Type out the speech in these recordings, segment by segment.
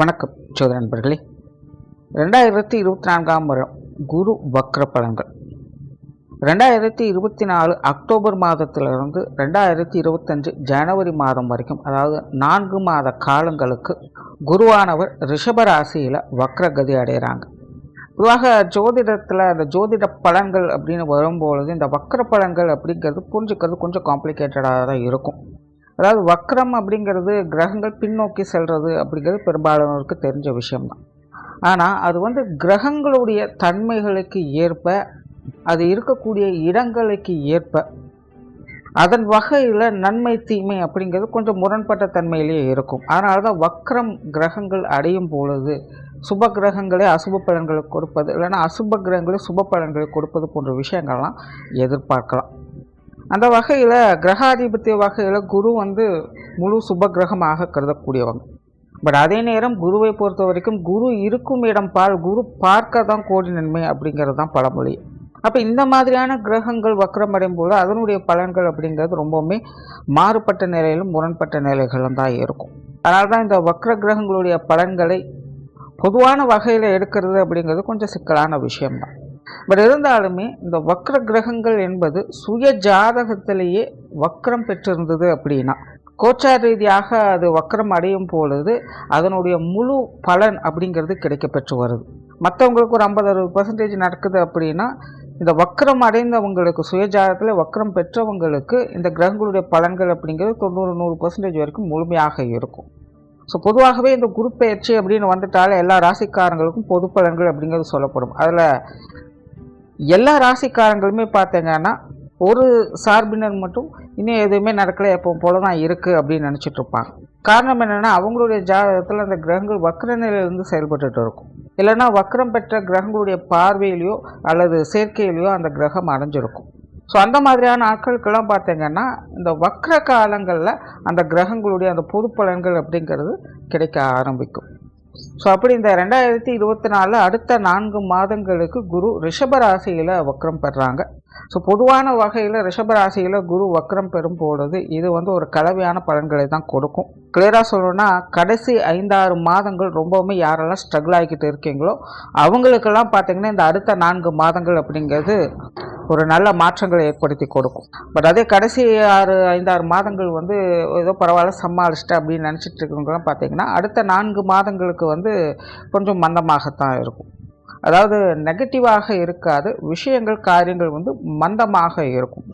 வணக்கம் சோதர நண்பர்களே. ரெண்டாயிரத்தி இருபத்தி நான்காம் வருடம் குரு வக்ர பலன்கள். ரெண்டாயிரத்தி இருபத்தி நாலு அக்டோபர் மாதத்திலிருந்து ரெண்டாயிரத்தி இருபத்தஞ்சு ஜனவரி மாதம் வரைக்கும் அதாவது நான்கு மாத காலங்களுக்கு குருவானவர் ரிஷபராசியில் வக்ரகதி அடைகிறாங்க. பொதுவாக ஜோதிடத்தில் அந்த ஜோதிட பலன்கள் அப்படின்னு வரும்பொழுது இந்த வக்ர பலன்கள் அப்படிங்கிறது புரிஞ்சுக்கிறது கொஞ்சம் காம்ப்ளிகேட்டடாக தான் இருக்கும். அதாவது வக்ரம் அப்படிங்கிறது கிரகங்கள் பின்னோக்கி செல்வது அப்படிங்கிறது பெரும்பாலானோருக்கு தெரிஞ்ச விஷயம்தான். ஆனால் அது வந்து கிரகங்களுடைய தன்மைகளுக்கு ஏற்ப அது இருக்கக்கூடிய இடங்களுக்கு ஏற்ப அதன் வகையில் நன்மை தீமை அப்படிங்கிறது கொஞ்சம் முரண்பட்ட தன்மையிலேயே இருக்கும். அதனால தான் வக்ரம் கிரகங்கள் அடையும் பொழுது சுப கிரகங்களே அசுப பலன்களை கொடுப்பது இல்லைன்னா அசுப கிரகங்களே சுப பலன்களை கொடுப்பது போன்ற விஷயங்கள்லாம் எதிர்பார்க்கலாம். அந்த வகையில் கிரகாதிபத்திய வகையில் குரு வந்து முழு சுப கிரகமாக கருதக்கூடியவங்க. பட் அதே நேரம் குருவை பொறுத்த வரைக்கும் குரு இருக்கும் இடம் பால் குரு பார்க்க தான் கோடி நன்மை அப்படிங்கிறது தான் பழமொழி. அப்போ இந்த மாதிரியான கிரகங்கள் வக்கரமடையும் போது அதனுடைய பலன்கள் அப்படிங்கிறது ரொம்பவுமே மாறுபட்ட நிலையிலும் முரண்பட்ட நிலைகளும் தான் இருக்கும். அதனால தான் இந்த வக்ர கிரகங்களுடைய பலன்களை பொதுவான வகையில் எடுக்கிறது அப்படிங்கிறது கொஞ்சம் சிக்கலான விஷயம்தான். பட் இருந்தாலுமே இந்த வக்ர கிரகங்கள் என்பது சுய ஜாதகத்திலேயே வக்ரம் பெற்றிருந்தது அப்படின்னா கோச்சார் ரீதியாக அது வக்ரம் அடையும் பொழுது அதனுடைய முழு பலன் அப்படிங்கிறது கிடைக்க பெற்று வருது. மற்றவங்களுக்கு ஒரு ஐம்பது அறுபது பர்சன்டேஜ் நடக்குது அப்படின்னா இந்த வக்ரம் அடைந்தவங்களுக்கு சுயஜாதத்தில் வக்ரம் பெற்றவங்களுக்கு இந்த கிரகங்களுடைய பலன்கள் அப்படிங்கிறது தொண்ணூறு நூறு பர்சன்டேஜ் வரைக்கும் முழுமையாக இருக்கும். ஸோ பொதுவாகவே இந்த குரு பயிற்சி அப்படின்னு வந்துட்டாலே எல்லா ராசிக்காரங்களுக்கும் பொது பலன்கள் அப்படிங்கிறது சொல்லப்படும். அதில் எல்லா ராசிக்காரங்களுமே பார்த்தீங்கன்னா ஒரு சார்பினர் மட்டும் இன்னும் எதுவுமே நடக்கலை எப்போ போல தான் இருக்குது அப்படின்னு நினச்சிட்டு இருப்பாங்க. காரணம் என்னென்னா அவங்களுடைய ஜாதகத்தில் அந்த கிரகங்கள் வக்கர நிலையிலிருந்து செயல்பட்டுட்டு இருக்கும். இல்லைன்னா வக்கரம் பெற்ற கிரகங்களுடைய பார்வையிலையோ அல்லது சேர்க்கையிலையோ அந்த கிரகம் அடைஞ்சிருக்கும். ஸோ அந்த மாதிரியான ஆட்களுக்கெல்லாம் பார்த்தீங்கன்னா இந்த வக்ர காலங்களில் அந்த கிரகங்களுடைய அந்த பொது பலன்கள் அப்படிங்கிறது கிடைக்க ஆரம்பிக்கும். ஸோ அப்படி இந்த ரெண்டாயிரத்தி இருபத்தி நாலு அடுத்த நான்கு மாதங்களுக்கு குரு ரிஷபராசியில் வக்ரம் பெறாங்க. ஸோ பொதுவான வகையில் ரிஷபராசியில் குரு வக்ரம் பெறும் பொழுது இது வந்து ஒரு கலவையான பலன்களை தான் கொடுக்கும். கிளியராக சொல்லணும்னா கடைசி ஐந்தாறு மாதங்கள் ரொம்பவுமே யாரெல்லாம் ஸ்ட்ரகிள் ஆகிக்கிட்டு இருக்கீங்களோ அவங்களுக்கெல்லாம் பார்த்தீங்கன்னா இந்த அடுத்த நான்கு மாதங்கள் அப்படிங்கிறது ஒரு நல்ல மாற்றங்களை ஏற்படுத்தி கொடுக்கும். பட் அதே கடைசி ஆறு ஐந்தாறு மாதங்கள் வந்து ஏதோ பரவாயில்ல சமாளிச்சிட்டு அப்படின்னு நினச்சிட்டு இருக்கிறவங்களாம் பார்த்தீங்கன்னா அடுத்த நான்கு மாதங்களுக்கு வந்து கொஞ்சம் மந்தமாகத்தான் இருக்கும். அதாவது நெகட்டிவாக இருக்காது விஷயங்கள் காரியங்கள் வந்து மந்தமாக இருக்கும்.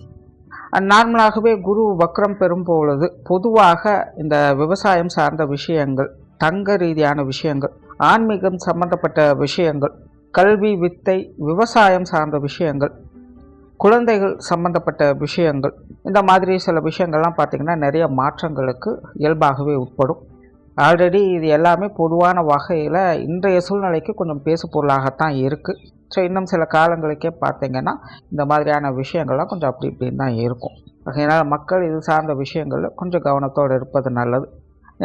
நார்மலாகவே குரு வக்ரம் பெறும் பொழுது பொதுவாக இந்த விவசாயம் சார்ந்த விஷயங்கள் தங்க ரீதியான விஷயங்கள் ஆன்மீகம் சம்பந்தப்பட்ட விஷயங்கள் கல்வி வித்தை விவசாயம் சார்ந்த விஷயங்கள் குழந்தைகள் சம்பந்தப்பட்ட விஷயங்கள் இந்த மாதிரி சில விஷயங்கள்லாம் பார்த்திங்கன்னா நிறைய மாற்றங்களுக்கு இயல்பாகவே உட்படும். ஆல்ரெடி இது எல்லாமே பொதுவான வகையில் இன்றைய சூழ்நிலைக்கு கொஞ்சம் பேசு பொருளாகத்தான் இருக்குது ஸோ இன்னும் சில காலங்களுக்கே பார்த்திங்கன்னா இந்த மாதிரியான விஷயங்கள்லாம் கொஞ்சம் அப்படி இப்படின்னு தான் இருக்கும். அதனால் மக்கள் இது சார்ந்த விஷயங்களில் கொஞ்சம் கவனத்தோடு இருப்பது நல்லது.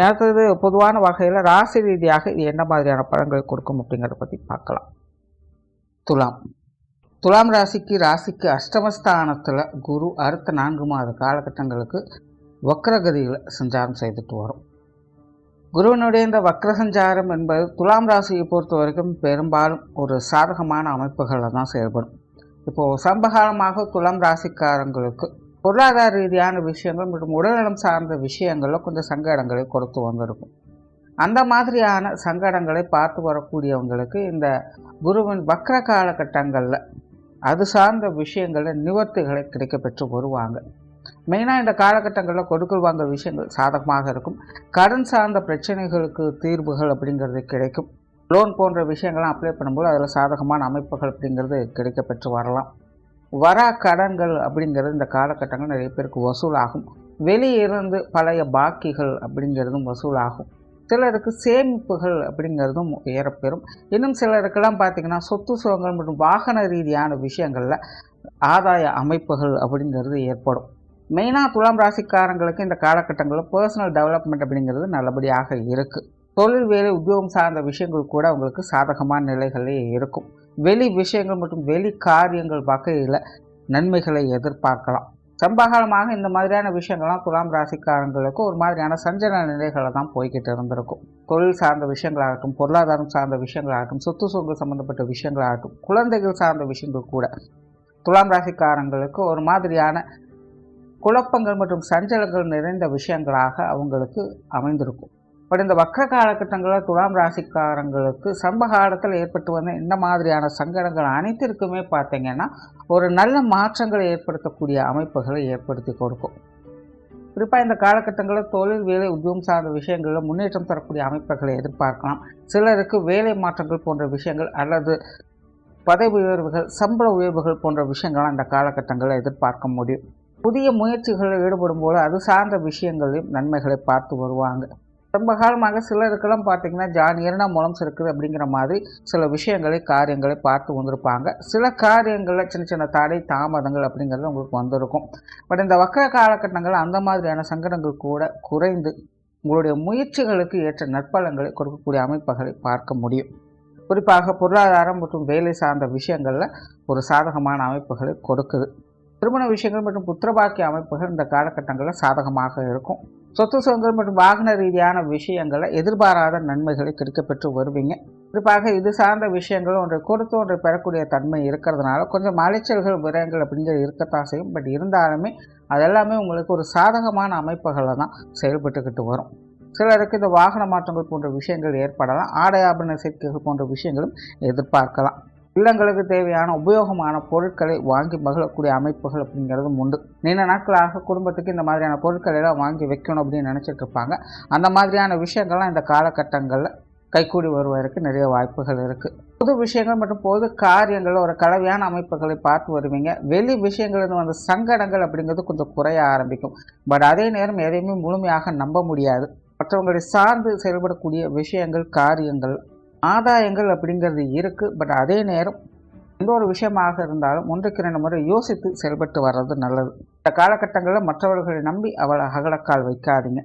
அடுத்தது பொதுவான வகையில் ராசி ரீதியாக இது என்ன மாதிரியான பழங்கள் கொடுக்கும் அப்படிங்கிறத பற்றி பார்க்கலாம். துலாம். துலாம் ராசிக்கு ராசிக்கு அஷ்டமஸ்தானத்தில் குரு அடுத்த நான்கு மாத காலகட்டங்களுக்கு வக்ரகதியில் சஞ்சாரம் செய்துட்டு வரும். குருவனுடைய இந்த வக்ர சஞ்சாரம் என்பது துலாம் ராசியை பொறுத்த வரைக்கும் பெரும்பாலும் ஒரு சாதகமான அமைப்புகளில் தான் செயல்படும். இப்போது சம்பகாலமாக துலாம் ராசிக்காரங்களுக்கு பொருளாதார ரீதியான விஷயங்கள் மற்றும் உடல்நலம் சார்ந்த விஷயங்களில் கொஞ்சம் சங்கடங்களை கொடுத்து வந்திருக்கும். அந்த மாதிரியான சங்கடங்களை பார்த்து வரக்கூடியவங்களுக்கு இந்த குருவின் வக்ர காலகட்டங்களில் அது சார்ந்த விஷயங்களில் நிவர்த்திகளை கிடைக்க பெற்று வருவாங்க. மெயினாக இந்த காலகட்டங்களில் கொடுக்கல் வாங்க விஷயங்கள் சாதகமாக இருக்கும். கடன் சார்ந்த பிரச்சனைகளுக்கு தீர்வுகள் அப்படிங்கிறது கிடைக்கும். லோன் போன்ற விஷயங்கள்லாம் அப்ளை பண்ணும்போது அதில் சாதகமான அமைப்புகள் அப்படிங்கிறது கிடைக்க பெற்று வரலாம். வரா கடன்கள் அப்படிங்கிறது இந்த காலகட்டங்கள் நிறைய பேருக்கு வசூலாகும். வெளியிருந்து பழைய பாக்கிகள் அப்படிங்கிறதும் வசூலாகும். சிலருக்கு சேமிப்புகள் அப்படிங்கிறதும் ஏறப்பெறும். இன்னும் சிலருக்கெல்லாம் பார்த்திங்கன்னா சொத்து சுகங்கள் மற்றும் வாகன ரீதியான விஷயங்களில் ஆதாய அமைப்புகள் அப்படிங்கிறது ஏற்படும். மெயினாக துலாம் ராசிக்காரங்களுக்கு இந்த காலகட்டங்களில் பர்சனல் டெவலப்மெண்ட் அப்படிங்கிறது நல்லபடியாக இருக்குது தொழில் வேலை உத்தியோகம் சார்ந்த விஷயங்கள் கூட அவங்களுக்கு சாதகமான நிலைகளே இருக்கும். வெளி விஷயங்கள் மற்றும் வெளி காரியங்கள் வகையில் நன்மைகளை எதிர்பார்க்கலாம். சம்பகாலமாக இந்த மாதிரியான விஷயங்கள்லாம் துலாம் ராசிக்காரங்களுக்கு ஒரு மாதிரியான சஞ்சன நிலைகளை தான் போய்கிட்டு இருந்திருக்கும். தொழில் சார்ந்த விஷயங்களாகட்டும் பொருளாதாரம் சார்ந்த விஷயங்களாகட்டும் சொத்து சொங்கு சம்மந்தப்பட்ட விஷயங்களாகட்டும் குழந்தைகள் சார்ந்த விஷயங்கள் கூட துலாம் ராசிக்காரங்களுக்கு ஒரு மாதிரியான குழப்பங்கள் மற்றும் சஞ்சலங்கள் நிறைந்த விஷயங்களாக அவங்களுக்கு அமைந்திருக்கும். பட் இந்த வக்க காலகட்டங்களில் துலாம் ராசிக்காரங்களுக்கு சம்ப காலத்தில் ஏற்பட்டு வந்த இந்த மாதிரியான சங்கடங்கள் அனைத்திற்குமே பார்த்தீங்கன்னா ஒரு நல்ல மாற்றங்களை ஏற்படுத்தக்கூடிய அமைப்புகளை ஏற்படுத்தி கொடுக்கும். குறிப்பாக இந்த காலகட்டங்களில் தொழில் வேலை உத்தியோகம் சார்ந்த விஷயங்களில் முன்னேற்றம் தரக்கூடிய அமைப்புகளை எதிர்பார்க்கலாம். சிலருக்கு வேலை மாற்றங்கள் போன்ற விஷயங்கள் அல்லது பதவி உயர்வுகள் சம்பள உயர்வுகள் போன்ற விஷயங்களை அந்த காலகட்டங்களில் எதிர்பார்க்க முடியும். புதிய முயற்சிகளில் ஈடுபடும் போது அது சார்ந்த விஷயங்களையும் நன்மைகளை பார்த்து வருவாங்க. ரொம்ப காலமாக சிலருக்கெல்லாம் பார்த்தீங்கன்னா ஜானியர்னா மூலம் இருக்குது? அப்படிங்கிற மாதிரி சில விஷயங்களை காரியங்களை பார்த்து வந்திருப்பாங்க. சில காரியங்களில் சின்ன சின்ன தடை தாமதங்கள் அப்படிங்கிறது உங்களுக்கு வந்திருக்கும். பட் இந்த வக்கர காலகட்டங்கள் அந்த மாதிரியான சங்கடங்கள் கூட குறைந்து உங்களுடைய முயற்சிகளுக்கு ஏற்ற நற்பலங்களை கொடுக்கக்கூடிய அமைப்புகளை பார்க்க முடியும். குறிப்பாக பொருளாதாரம் மற்றும் வேலை சார்ந்த விஷயங்களில் ஒரு சாதகமான அமைப்புகளை கொடுக்குது. திருமண விஷயங்கள் மற்றும் புத்திரபாக்கிய அமைப்புகள் இந்த காலகட்டங்களில் சாதகமாக இருக்கும். சொத்து சுதந்திரம் மற்றும் வாகன ரீதியான விஷயங்களை எதிர்பாராத நன்மைகளை கிடைக்கப்பெற்று வருவீங்க. குறிப்பாக இது சார்ந்த விஷயங்கள் ஒன்றை கொடுத்து ஒன்றை பெறக்கூடிய தன்மை இருக்கிறதுனால கொஞ்சம் அலைச்சல்கள் விரயங்கள் அப்படிங்கிறது இருக்கத்தான் செய்யும். பட் இருந்தாலுமே அதெல்லாமே உங்களுக்கு ஒரு சாதகமான அமைப்புகளில் தான் செயல்பட்டுக்கிட்டு வரும். சிலருக்கு இந்த வாகன மாற்றங்கள் போன்ற விஷயங்கள் ஏற்படலாம். ஆடை ஆபரண சேர்க்கைகள் போன்ற விஷயங்களும் எதிர்பார்க்கலாம். இல்லங்களுக்கு தேவையான உபயோகமான பொருட்களை வாங்கி மகிழக்கூடிய அமைப்புகள் அப்படிங்கிறதும் உண்டு. நீண்ட நாட்களாக குடும்பத்துக்கு இந்த மாதிரியான பொருட்கள் எல்லாம் வாங்கி வைக்கணும் அப்படின்னு நினச்சிட்டு இருப்பாங்க. அந்த மாதிரியான விஷயங்கள்லாம் இந்த காலகட்டங்களில் கைகூடி வருவதற்கு நிறைய வாய்ப்புகள் இருக்குது பொது விஷயங்கள் மற்றும் பொது காரியங்கள் ஒரு கலவையான அமைப்புகளை பார்த்து வருவீங்க. வெளி விஷயங்கள் வந்த சங்கடங்கள் அப்படிங்கிறது கொஞ்சம் குறைய ஆரம்பிக்கும். பட் அதே நேரம் எதையுமே முழுமையாக நம்ப முடியாது. மற்றவங்களை சார்ந்து செயல்படக்கூடிய விஷயங்கள் காரியங்கள் ஆதாயங்கள் அப்படிங்கிறது இருக்குது பட் அதே நேரம் எந்த ஒரு விஷயமாக இருந்தாலும் ஒன்றுக்கு ரெண்டு முறை யோசித்து செயல்பட்டு வர்றது நல்லது. இந்த காலகட்டங்களில் மற்றவர்களை நம்பி அவளை அகலக்கால் வைக்காதீங்க.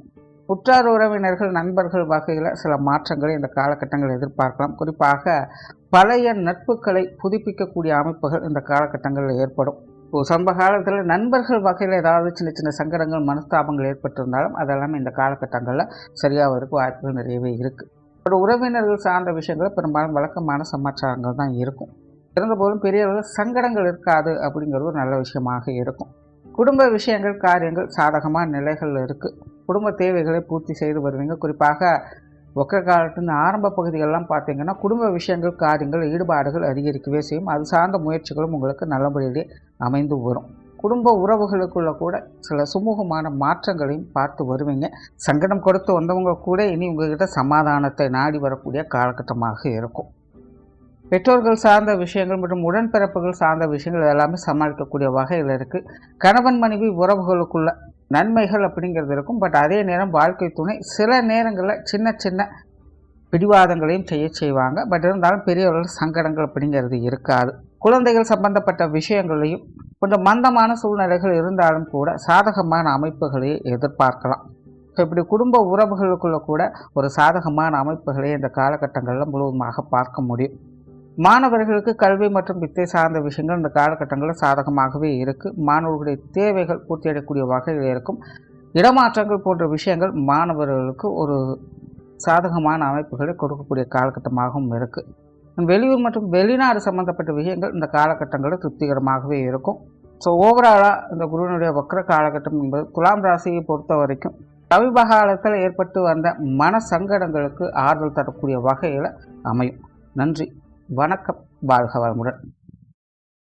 உற்றார் உறவினர்கள் நண்பர்கள் வகையில் சில மாற்றங்களை இந்த காலகட்டங்கள் எதிர்பார்க்கலாம். குறிப்பாக பழைய நட்புகளை புதுப்பிக்கக்கூடிய அமைப்புகள் இந்த காலகட்டங்களில் ஏற்படும். இப்போ சம்ப காலத்தில் நண்பர்கள் வகையில் ஏதாவது சின்ன சின்ன சங்கடங்கள் மனஸ்தாபங்கள் ஏற்பட்டிருந்தாலும் அதெல்லாமே இந்த காலகட்டங்களில் சரியாவதற்கு வாய்ப்புகள் நிறையவே இருக்குது பட் உறவினர்கள் சார்ந்த விஷயங்கள் பெரும்பாலும் வழக்கமான சமாச்சாரங்கள் தான் இருக்கும். இருந்தபோதும் பெரியவர்கள் சங்கடங்கள் இருக்காது அப்படிங்கிறது ஒரு நல்ல விஷயமாக இருக்கும். குடும்ப விஷயங்கள் காரியங்கள் சாதகமான நிலைகள் இருக்குது குடும்ப தேவைகளை பூர்த்தி செய்து வருவீங்க. குறிப்பாக ஒக்கர காலத்தின் ஆரம்ப பகுதிகளெலாம் பார்த்தீங்கன்னா குடும்ப விஷயங்கள் காரியங்கள் ஈடுபாடுகள் அதிகரிக்கவே செய்யும். அது சார்ந்த முயற்சிகளும் உங்களுக்கு நல்லபடியிலே அமைந்து வரும். குடும்ப உறவுகளுக்குள்ள கூட சில சுமூகமான மாற்றங்களையும் பார்த்து வருவீங்க. சங்கடம் கொடுத்து வந்தவங்க கூட இனி உங்ககிட்ட சமாதானத்தை நாடி வரக்கூடிய காலகட்டமாக இருக்கும். பெற்றோர்கள் சார்ந்த விஷயங்கள் மற்றும் உடன்பிறப்புகள் சார்ந்த விஷயங்கள் எல்லாமே சமாளிக்கக்கூடிய வகையில் இருக்குது கணவன் மனைவி உறவுகளுக்குள்ள நன்மைகள் அப்படிங்கிறது இருக்கும். பட் அதே நேரம் வாழ்க்கை துணை சில நேரங்களில் சின்ன சின்ன பிடிவாதங்களையும் செய்ய செய்வாங்க. பட் இருந்தாலும் பெரியவர்கள் சங்கடங்கள் அப்படிங்கிறது இருக்காது. குழந்தைகள் சம்பந்தப்பட்ட விஷயங்களையும் கொஞ்சம் மந்தமான சூழ்நிலைகள் இருந்தாலும் கூட சாதகமான அமைப்புகளை எதிர்பார்க்கலாம். ஸோ இப்படி குடும்ப உறவுகளுக்குள்ள கூட ஒரு சாதகமான அமைப்புகளை இந்த காலகட்டங்களில் முழுவதுமாக பார்க்க முடியும். மாணவர்களுக்கு கல்வி மற்றும் வித்தை சார்ந்த விஷயங்கள் இந்த காலகட்டங்களில் சாதகமாகவே இருக்குது மாணவர்களுடைய தேவைகள் பூர்த்தியடையக்கூடிய வகையில் இருக்கும். இடமாற்றங்கள் போன்ற விஷயங்கள் மாணவர்களுக்கு ஒரு சாதகமான அமைப்புகளை கொடுக்கக்கூடிய காலகட்டமாகவும் இருக்குது வெளியூர் மற்றும் வெளிநாடு சம்மந்தப்பட்ட விஷயங்கள் இந்த காலகட்டங்களில் திருப்திகரமாகவே இருக்கும். ஸோ ஓவராலாக இந்த குருவினுடைய வக்ர காலகட்டம் என்பது துலாம் ராசியை பொறுத்த வரைக்கும் சமீபகாலத்தில் ஏற்பட்டு வந்த மன சங்கடங்களுக்கு ஆறுதல் தரக்கூடிய வகையில் அமையும். நன்றி. வணக்கம். வாழ்க வளமுடன்.